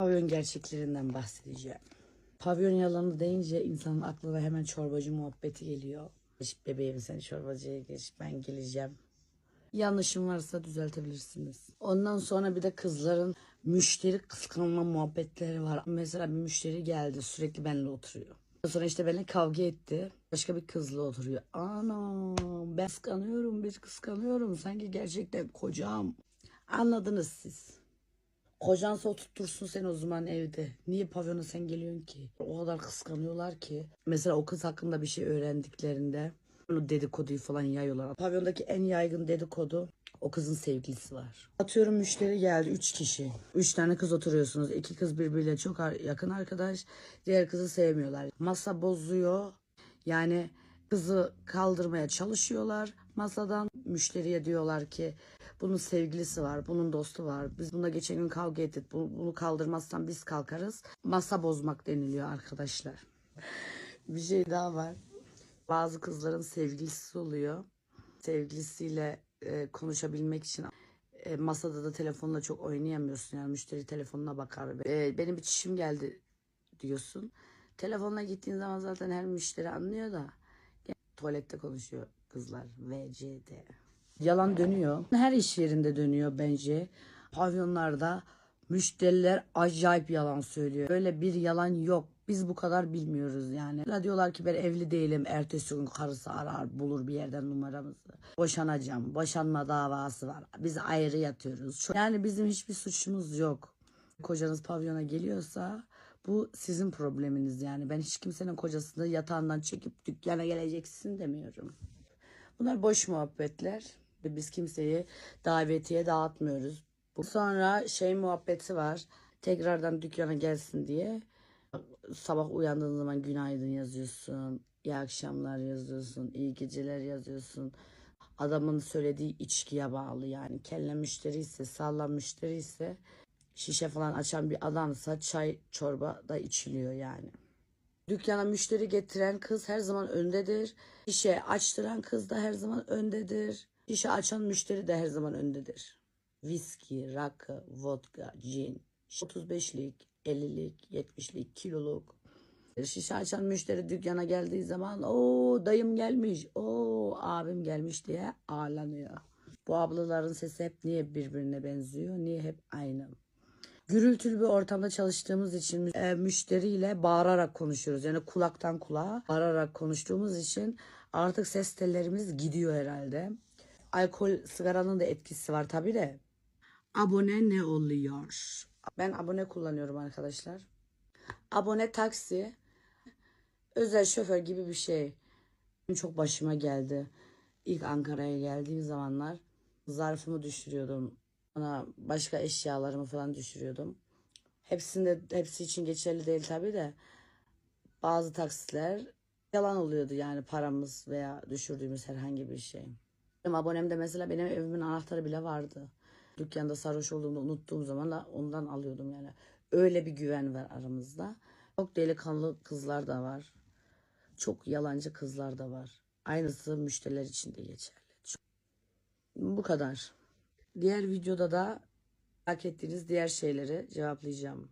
Pavyon gerçeklerinden bahsedeceğim. Pavyon yalanı deyince insanın aklına hemen çorbacı muhabbeti geliyor. Bebeğim sen çorbacıya geç ben geleceğim. Yanlışım varsa düzeltebilirsiniz. Ondan sonra bir de kızların müşteri kıskanma muhabbetleri var. Mesela bir müşteri geldi sürekli benimle oturuyor. Sonra işte benimle kavga etti. Başka bir kızla oturuyor. Ana ben kıskanıyorum bir kıskanıyorum. Sanki gerçekten kocam. Anladınız siz. Kocansa oturtursun seni o zaman evde. Niye pavyona sen geliyorsun ki? O kadar kıskanıyorlar ki. Mesela o kız hakkında bir şey öğrendiklerinde bunu dedikoduyu falan yayıyorlar. Pavyondaki en yaygın dedikodu o kızın sevgilisi var. Atıyorum müşteri geldi 3 kişi. 3 tane kız oturuyorsunuz. İki kız birbiriyle çok yakın arkadaş. Diğer kızı sevmiyorlar. Masa bozuyor. Yani kızı kaldırmaya çalışıyorlar masadan. Müşteriye diyorlar ki bunun sevgilisi var, bunun dostu var. Biz buna geçen gün kavga ettik. Bu- Bunu kaldırmazsan biz kalkarız. Masa bozmak deniliyor arkadaşlar. Bir şey daha var. Bazı kızların sevgilisi oluyor. Sevgilisiyle e, konuşabilmek için e, masada da telefonla çok oynayamıyorsun. Yani müşteri telefonuna bakar. E, benim bir çişim geldi diyorsun. Telefonla gittiğin zaman zaten her müşteri anlıyor da tuvalette konuşuyor kızlar. VCD. Yalan dönüyor. Her iş yerinde dönüyor bence. Pavyonlarda müşteriler acayip yalan söylüyor. Böyle bir yalan yok. Biz bu kadar bilmiyoruz yani. Mesela diyorlar ki ben evli değilim. Ertesi gün karısı arar bulur bir yerden numaramızı. Boşanacağım. Boşanma davası var. Biz ayrı yatıyoruz. Yani bizim hiçbir suçumuz yok. Kocanız pavyona geliyorsa bu sizin probleminiz yani. Ben hiç kimsenin kocasını yatağından çekip dükkana geleceksin demiyorum. Bunlar boş muhabbetler. Biz kimseyi davetiye dağıtmıyoruz. Sonra şey muhabbeti var. Tekrardan dükkana gelsin diye. Sabah uyandığın zaman günaydın yazıyorsun. iyi akşamlar yazıyorsun. iyi geceler yazıyorsun. Adamın söylediği içkiye bağlı yani. Kelle müşteri ise, sağlam müşteri ise şişe falan açan bir adamsa çay çorba da içiliyor yani. Dükkana müşteri getiren kız her zaman öndedir. Şişe açtıran kız da her zaman öndedir. Şişe açan müşteri de her zaman öndedir. Viski, rakı, vodka, cin, 35'lik, 50'lik, 70'lik, kiloluk. Şişe açan müşteri dükkana geldiği zaman o dayım gelmiş, o abim gelmiş diye ağlanıyor. Bu ablaların sesi hep niye birbirine benziyor, niye hep aynı? Gürültülü bir ortamda çalıştığımız için e, müşteriyle bağırarak konuşuyoruz. Yani kulaktan kulağa bağırarak konuştuğumuz için artık ses tellerimiz gidiyor herhalde. Alkol, sigaranın da etkisi var tabii de. Abone ne oluyor? Ben abone kullanıyorum arkadaşlar. Abone taksi. Özel şoför gibi bir şey. Çok başıma geldi. İlk Ankara'ya geldiğim zamanlar zarfımı düşürüyordum. Ona başka eşyalarımı falan düşürüyordum. Hepsinde hepsi için geçerli değil tabii de bazı taksitler yalan oluyordu yani paramız veya düşürdüğümüz herhangi bir şey. Abonemde mesela benim evimin anahtarı bile vardı. Dükkanda sarhoş olduğumda unuttuğum zaman da ondan alıyordum yani. Öyle bir güven var aramızda. Çok delikanlı kızlar da var. Çok yalancı kızlar da var. Aynısı müşteriler için de geçerli. Çok- Bu kadar. Diğer videoda da hak ettiğiniz diğer şeyleri cevaplayacağım.